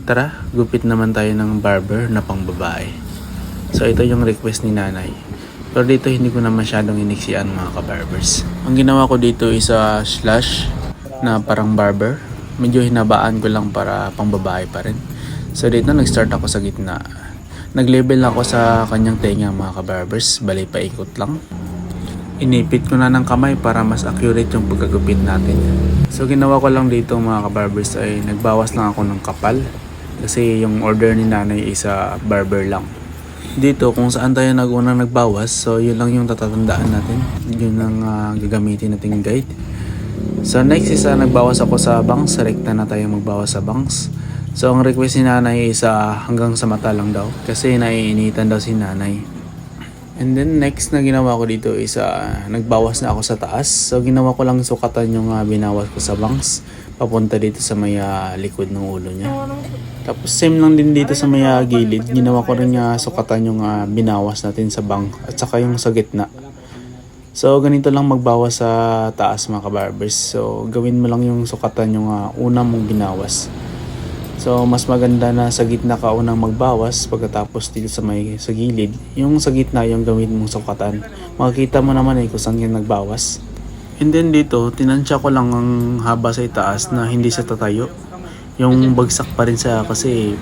Tara, gupit naman tayo ng barber na pang babae. So ito yung request ni nanay. Pero dito hindi ko na masyadong iniksian mga ka-barbers. Ang ginawa ko dito is a slash na parang barber. Medyo hinabaan ko lang para pang babae pa rin. So dito nag-start ako sa gitna. Nag-level ako sa kanyang tenga mga ka-barbers. Bali paikot lang. Inipit ko na ng kamay para mas accurate yung pagkagupit natin. So ginawa ko lang dito mga ka-barbers ay nagbawas lang ako ng kapal. Kasi yung order ni nanay is a barber lang. Dito kung saan tayo nag-unang nagbawas, so yun lang yung tatatandaan natin. Yun ang ah, gagamitin nating guide. So next is ah, nagbawas ako sa bangs, rekta na tayo magbawas sa bangs. So ang request ni nanay is ah, hanggang sa mata lang daw kasi naiinitan daw si nanay. And then next na ginawa ko dito is ah, nagbawas na ako sa taas. So ginawa ko lang sukatan yung ah, binawas ko sa bangs papunta dito sa may ah, likod ng ulo niya. Tapos same lang din dito sa may ah, gilid. Ginawa ko rin ah, sukatan yung ah, binawas natin sa bang at saka yung sa gitna. So ganito lang magbawas sa taas mga kabarbers. So gawin mo lang yung sukatan yung ah, una mong binawas. So mas maganda na sa gitna ka unang magbawas pagkatapos dito sa may sa gilid. Yung sa gitna yung gawin mong sukatan. Makikita mo naman eh kung saan yung nagbawas. And then dito, tinansya ko lang ang haba sa itaas na hindi siya tatayo. Yung bagsak pa rin siya kasi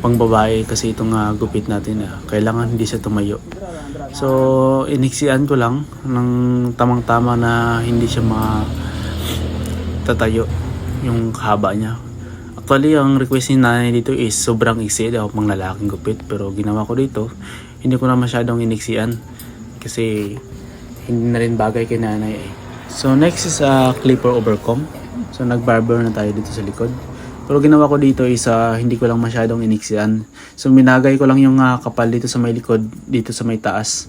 pang babae kasi itong ah, gupit natin ah, kailangan hindi siya tumayo. So, iniksian ko lang ng tamang-tama na hindi siya tatayo yung haba niya. Actually, ang request ni nanay dito is sobrang iksi daw pang lalaking gupit. Pero ginawa ko dito, hindi ko na masyadong iniksian. Kasi hindi na rin bagay kay nanay eh. So next is a clipper overcome. So nag-barber na tayo dito sa likod. Pero ginawa ko dito is ah, hindi ko lang masyadong iniksian. So minagay ko lang yung ah, kapal dito sa may likod, dito sa may taas.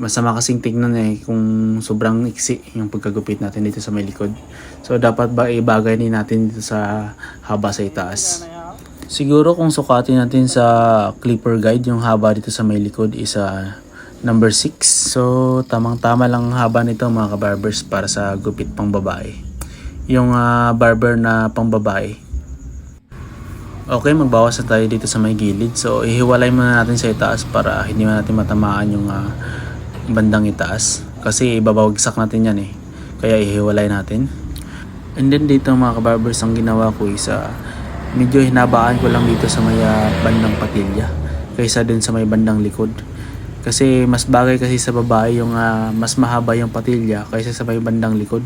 Masama kasing tignan eh kung sobrang iksi yung pagkagupit natin dito sa may likod. So dapat ba ibagay din natin dito sa haba sa itaas. Siguro kung sukatin natin sa clipper guide yung haba dito sa may likod is ah, number 6. So tamang-tama lang ang haba nito mga kabarbers para sa gupit pang babae. Yung ah, barber na pang babae. Okay, magbawas na tayo dito sa may gilid. So ihiwalay muna natin sa itaas para hindi natin matamaan yung ah, bandang itaas. Kasi ibabawagsak natin yan eh. Kaya ihiwalay natin. And then dito mga kabarbers, ang ginawa ko is ah, medyo hinabaan ko lang dito sa may ah, bandang patilya kaysa dun sa may bandang likod. Kasi mas bagay kasi sa babae yung ah, mas mahaba yung patilya kaysa sa may bandang likod.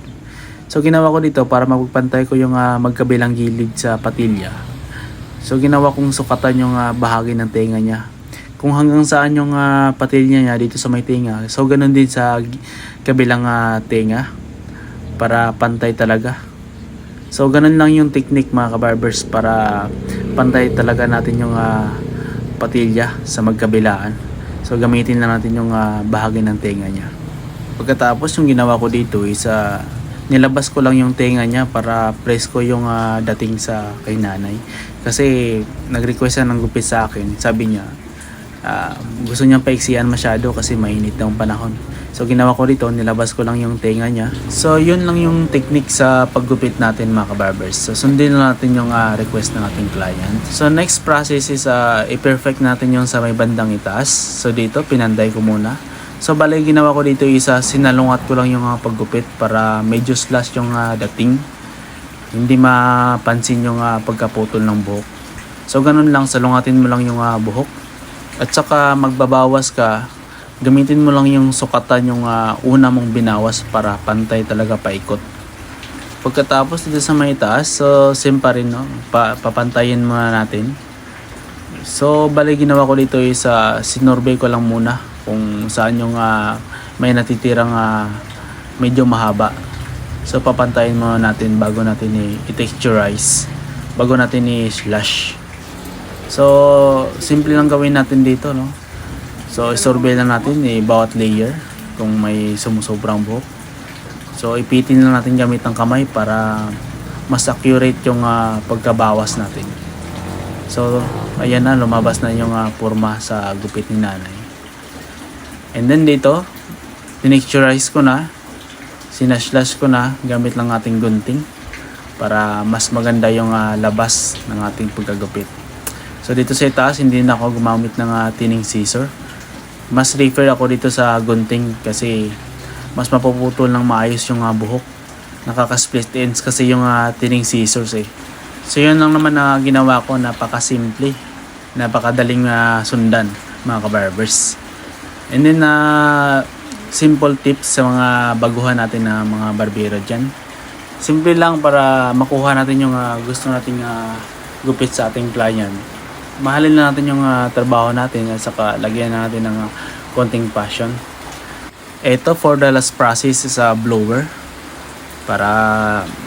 So ginawa ko dito para magpantay ko yung ah, magkabilang gilid sa patilya. So ginawa kong sukatan yung ah, bahagi ng tenga niya. Kung hanggang saan yung ah, patilya niya dito sa may tenga. So ganun din sa kabilang ah, tenga para pantay talaga. So ganun lang yung technique mga kabarbers para pantay talaga natin yung ah, patilya sa magkabilaan. So gamitin lang natin yung ah, bahagi ng tenga niya. Pagkatapos yung ginawa ko dito is ah, nilabas ko lang yung tenga niya para presko yung ah, dating sa kay nanay. Kasi nag-request siya ng gupit sa akin. Sabi niya, ah, gusto niyang paiksiyan masyado kasi mainit daw ang panahon. So ginawa ko dito, nilabas ko lang yung tenga niya. So yun lang yung technique sa paggupit natin mga kabarbers. So sundin lang natin yung ah, request ng ating client. So next process is ah, i-perfect natin yung sa may bandang itaas. So dito, pinanday ko muna. So bali ginawa ko dito is ah, sinalungat ko lang yung ah, paggupit para medyo slash yung ah, dating. Hindi mapansin yung ah, pagkaputol ng buhok. So ganun lang, salungatin mo lang yung ah, buhok. At saka magbabawas ka, gamitin mo lang yung sukatan yung ah, una mong binawas para pantay talaga paikot. Pagkatapos dito sa may taas, so same pa rin, no? Pa papantayin muna natin. So, bali ginawa ko dito is uh, sinorbe ko lang muna kung saan yung ah, may natitirang ah, medyo mahaba. So, papantayin muna natin bago natin i-texturize, bago natin i-slash. So, simple lang gawin natin dito, no? So, isurvey lang natin eh, bawat layer kung may sumusobrang buhok. So, ipitin lang natin gamit ng kamay para mas accurate yung ah, pagkabawas natin. So, ayan na, lumabas na yung ah, forma sa gupit ni nanay. And then dito, tinexturize ko na, sinaslash ko na gamit lang ating gunting para mas maganda yung ah, labas ng ating pagkagupit. So dito sa itaas, hindi na ako gumamit ng ah, tining scissor. Mas refer ako dito sa gunting kasi mas mapuputol ng maayos yung ah, buhok. Nakaka-split ends kasi yung ah, tining scissors eh. So yun lang naman na ginawa ko, napaka-simple. Napakadaling ah, sundan mga kabarbers. And then na simple tips sa mga baguhan natin na mga barbero dyan. Simple lang para makuha natin yung ah, gusto nating ah, gupit sa ating client. Mahalin na natin yung ah, trabaho natin at saka lagyan natin ng ah, konting passion. Ito for the last process sa blower para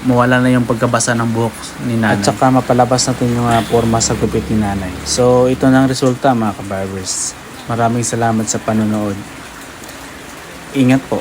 mawala na yung pagkabasa ng buhok ni nanay. At saka mapalabas natin yung ah, forma sa gupit ni nanay. So ito na ang resulta mga kabarbers. Maraming salamat sa panonood. Ingat po.